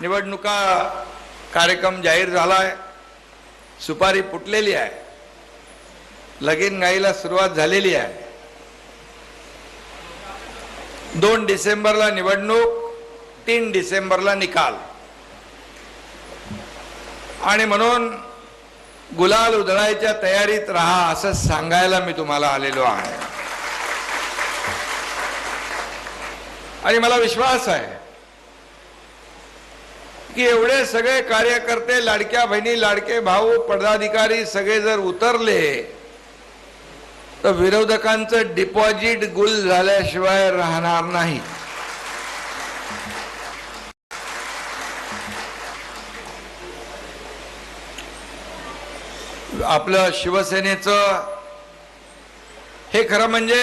निवडणुका कार्यक्रम जाहीर झाला आहे सुपारी फुटलेली आहे लगीन गाईला सुरुवात झालेली आहे. दोन डिसेंबरला निवडणूक तीन डिसेंबरला निकाल. आणि म्हणून गुलाल उधळायच्या तयारीत राहा असं सांगायला मी तुम्हाला आलेलो आहे. आणि मला विश्वास आहे की एवढे सगळे कार्यकर्ते लाडक्या बहिणी लाडके भाऊ पदाधिकारी सगळे जर उतरले तर विरोधकांचं डिपॉझिट गुल झाल्याशिवाय राहणार नाही. आपलं शिवसेनेचं हे खरं म्हणजे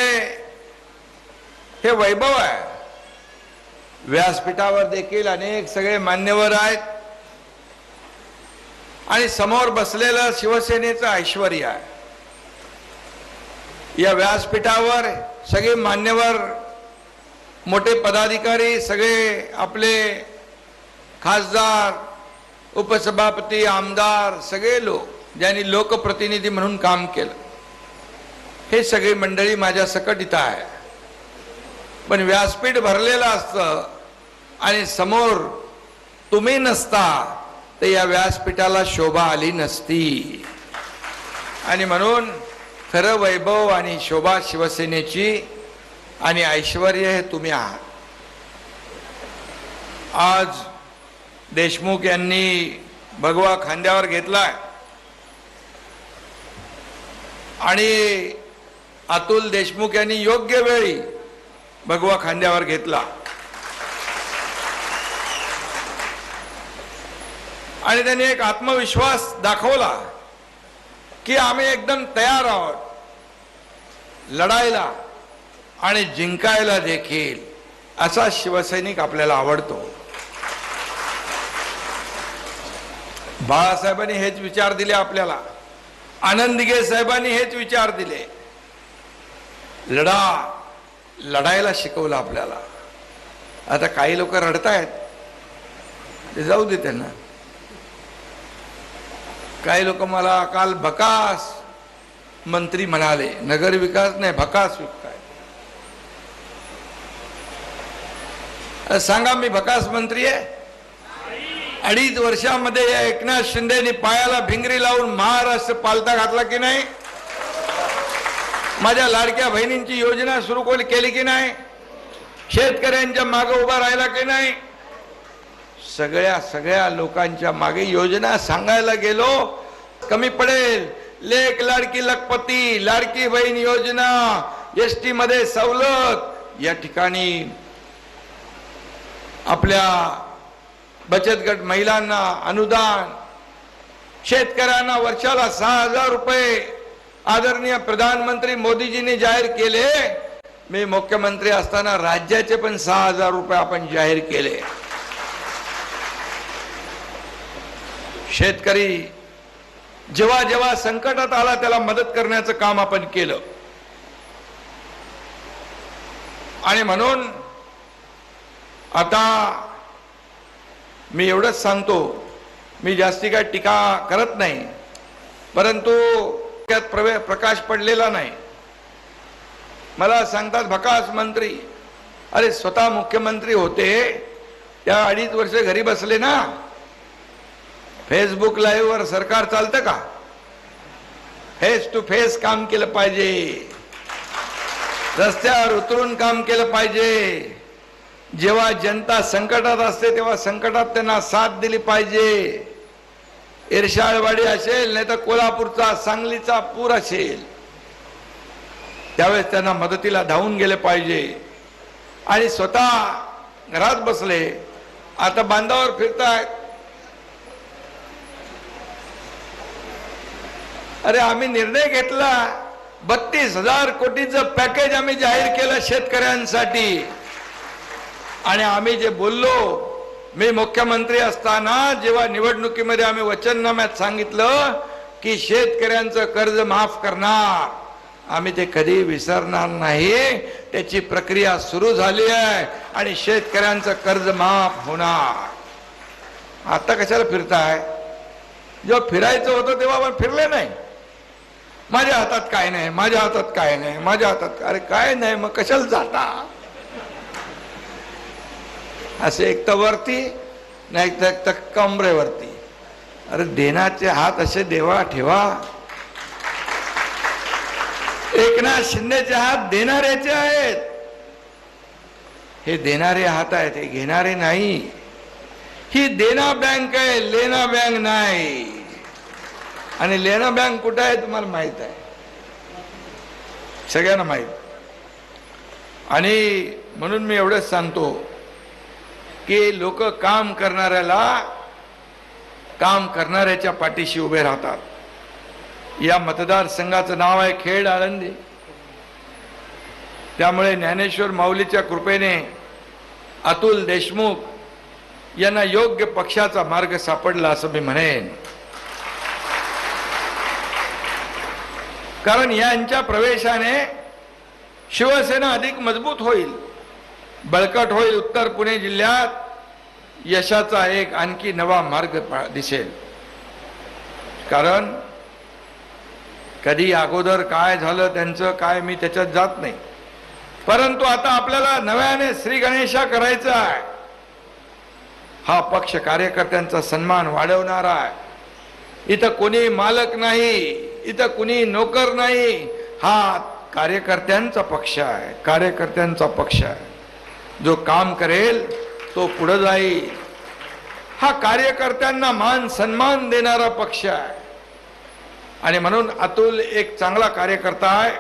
हे वैभव आहे. व्यासपीठावर देखील अनेक सगळे मान्यवर आहेत. आणि समोर बसलेलं शिवसेनेचं ऐश्वर आहे. या व्यासपीठावर सगळे मान्यवर मोठे पदाधिकारी सगळे आपले खासदार उपसभापती आमदार सगळे लोक ज्यांनी लोकप्रतिनिधी म्हणून काम केलं. हे सगळी मंडळी माझ्या सकट इथं आहे. पण व्यासपीठ भरलेलं असतं आणि समोर तुम्ही नसता तर या व्यासपीठाला शोभा आली नसती. आणि म्हणून खरं वैभव आणि शोभा शिवसेनेची आणि ऐश्वर हे तुम्ही आहात. आज देशमुख यांनी भगवा खांद्यावर घेतलाय. आणि अतुल देशमुख यांनी योग्य वेळी भगवा खांद्यावर घेतला. आणि त्यांनी एक आत्मविश्वास दाखवला की आम्ही एकदम तयार आहोत. लढायला आणि जिंकायला देखील असा शिवसैनिक आपल्याला आवडतो. बाळासाहेबांनी हेच विचार दिले आपल्याला. आनंदगे साहेबांनी हेच विचार दिले. लढा लढायला शिकवलं आपल्याला. आता काही लोक रडतायत. ते जाऊ दे त्यांना. काही लोक मला काल भकास मंत्री म्हणाले नगर विकास नाही भकास विकास सांगा मी भकास मंत्री आहे? अडीच वर्षामध्ये या एकनाथ शिंदेनी पायाला भिंगरी लावून महाराष्ट्र पालता घातला की नाही? माझ्या लाडक्या बहिणींची योजना सुरू केली की नाही? शेतकऱ्यांच्या मागे उभा राहिला की नाही? सगळ्या सगळ्या लोकांच्या मागे योजना सांगायला गेलो कमी पडेल. लेख लाडकी लखपती लाडकी बहीण योजना एस टी मध्ये सवलत. या ठिकाणी आपल्या बचत गट महिलांना अनुदान शेतकऱ्यांना वर्षाला सहा हजार रुपये आदरणीय प्रधानमंत्री मोदीजींनी जाहीर केले. मी मुख्यमंत्री असताना राज्याचे पण सहा हजार रुपये आपण जाहीर केले. शेतकरी जेव्हा जेव्हा संकटात आला त्याला मदत करण्याचं काम आपण केलं. आणि म्हणून आता मी एवढंच सांगतो मी जास्ती काय टीका करत नाही परंतु त्यात प्रवे प्रकाश पडलेला नाही. मला सांगतात भकास मंत्री अरे स्वतः मुख्यमंत्री होते त्या अडीच वर्ष घरी बसले ना फेसबुक लाईव्ह वर सरकार चालतं का? फेस टू फेस काम केलं पाहिजे. रस्त्यावर उतरून काम केलं पाहिजे. जेव्हा जनता संकटात असते तेव्हा संकटात त्यांना साथ दिली पाहिजे. इरशाळवाडी असेल नाही तर कोल्हापूरचा सांगलीचा पूर असेल. त्यावेळेस त्यांना मदतीला धावून गेले पाहिजे. आणि स्वतः घरात बसले. आता बांधावर फिरतायत. अरे आम्ही निर्णय घेतला. बत्तीस हजार कोटीचं पॅकेज आम्ही जाहीर केलं शेतकऱ्यांसाठी. आणि आम्ही जे बोललो मी मुख्यमंत्री असताना जेव्हा निवडणुकीमध्ये आम्ही वचननाम्यात सांगितलं की शेतकऱ्यांचं कर्ज माफ करणार. आम्ही ते कधी विसरणार नाही. त्याची प्रक्रिया सुरू झाली आहे आणि शेतकऱ्यांचं कर्ज माफ होणार. आता कशाला फिरताय? जेव्हा फिरायचं होतं तेव्हा आपण फिरले नाही. माझ्या हातात काय नाही माझ्या हातात काय नाही माझ्या हातात अरे काय नाही मग कशाला जाता? असे एक तर वरती नाही तर एक तर कमरेवरती. अरे देण्याचे हात असे देवा ठेवा. एकनाथ शिंदेचे हात देणाऱ्याचे आहेत. हे देणारे हात आहेत हे घेणारे नाही. ही देना बँक आहे लेना बँक नाही. आणि लेना बँक कुठं आहे तुम्हाला माहीत आहे. सगळ्यांना माहीत. आणि म्हणून मी एवढंच सांगतो की लोक काम करणाऱ्याला काम करणाऱ्याच्या पाठीशी उभे राहतात. या मतदारसंघाचं नाव आहे खेड आळंदी. त्यामुळे ज्ञानेश्वर माऊलीच्या कृपेने अतुल देशमुख यांना योग्य पक्षाचा मार्ग सापडला असं मी म्हणेन. कारण यांच्या प्रवेशाने शिवसेना अधिक मजबूत होईल बळकट होईल. उत्तर पुणे जिल्ह्यात यशाचा एक आणखी नवा मार्ग दिसेल. कारण कधी अगोदर काय झालं त्यांचं काय मी त्याच्यात जात नाही. परंतु आता आपल्याला नव्याने श्री गणेशा करायचा आहे. हा पक्ष कार्यकर्त्यांचा सन्मान वाढवणारा आहे. इथं कोणी मालक नाही. इथं कुणी नोकर नाही. हा कार्यकर्त्यांचा पक्ष आहे. कार्यकर्त्यांचा पक्ष आहे. जो काम करेल तो पुढे जाईल. हा कार्यकर्त्यांना मान सन्मान देणारा पक्ष आहे. आणि म्हणून अतुल एक चांगला कार्यकर्ता आहे.